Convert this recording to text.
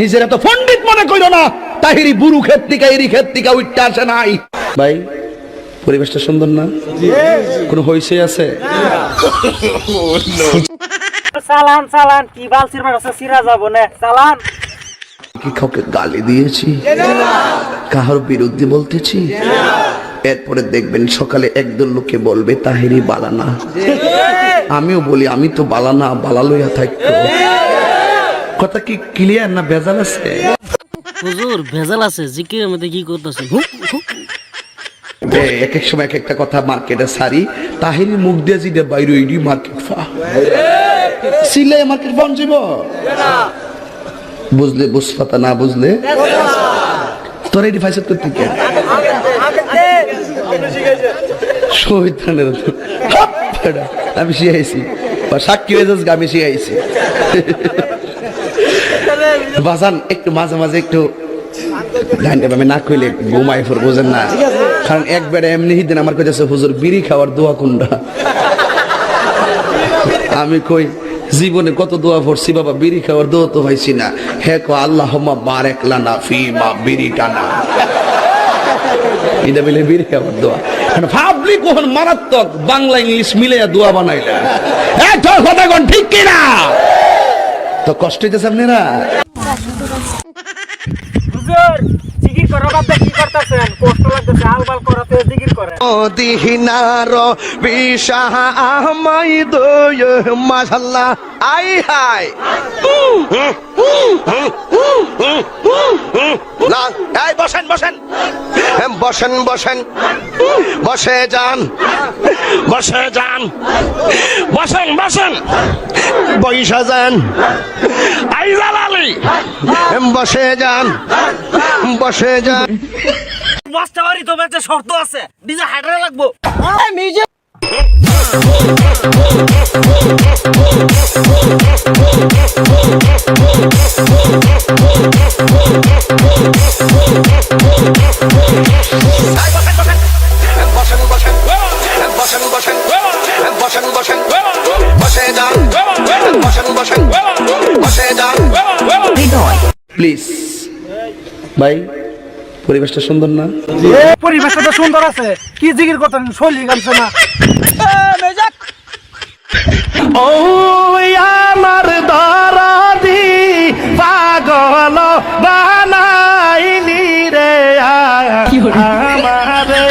নিজের এত পণ্ডিত মনে করো না। তাহিরি বুরু ক্ষেত থেকে এরি ক্ষেত থেকে উঠতে আসে নাই। ভাই পরিবেশটা সুন্দর না? কোনো হইছে আছে? চালান চালান কি সিরা যাব না? চালান কি কাউকে গালি দিয়েছি? কাহার বিরুদ্ধে বলতেছি? এরপরে দেখবেন সকালে একদল লোকে বলবে তাহেরি বালানা আমিও বলি আমি তো বালানা বালা লইয়া থাকতো কথা কি ক্লিয়ার না বেজাল আছে? হুজুর ভেজাল আছে জিকিরের মধ্যে কি করতেছে হুক হুক এ, এক এক সময় এক একটা কথা মার্কেটে সারি তাহিরি মুখ দিয়ে জিদে বাইরে ইডি মার্কেট ফা। সিলে মার্কেট যাব বুঝলে বুঝপাতা না বুঝলে? তোর এটি ফাইসাত করতে কে শহীদানের আমি শিখাইছি বা সাক্ষী হয়ে যাস আমি শিখাইছি বাজান একটু মাঝে মাঝে একটু গানটা আমি না কইলে ঘুমাই ফোর বোঝেন না কারণ একবারে এমনি দিন আমার কাছে হুজুর বিড়ি খাওয়ার দোয়া কোনটা? আমি কই জীবনে কত দোয়া পড়ছি বাবা বিড়ি খাওয়ার দোয়া তো হয়েছি না। হে কো আল্লাহ বারেক লানা ফি মা বিড়ি টানা এটা মিলে বিড়ি খাওয়ার দোয়া। ভাবলি কখন মারাত্মক বাংলা ইংলিশ মিলে দোয়া বানাইলা এই তোর কথা কোন ঠিক কিনা? তো কষ্ট হইতেছে আপনারা? হুজুর জিকির করো দিয়ে কি করতেছেন? কষ্ট লাগতেছে আলবাল করাতে জিকির করে দিহিনার বিশাহ আহমাই দয় মাশাল্লাহ আই হাই। না এই বসেন বসেন। হ্যাঁ, বসেন বসেন। বসে যান। বসে যান। বসেন বসেন। বৈশা যান আই জালালি বসে যান বসে যান। মাস্টার বাড়ি তো শর্ত আছে। ডিজে হাইড্রা লাগবো। বসেন। বসেন বসেন। বসেন বসেন। বসে যান বসেন বসেন। বসে যান প্লিজ। ভাই পরিবেশটা সুন্দর না? পরিবেশটা তো সুন্দর আছে। কি জিকির করতেন? শৈলী গামছে না ও আমার দরদি পাগল বানাইলি রে আমারে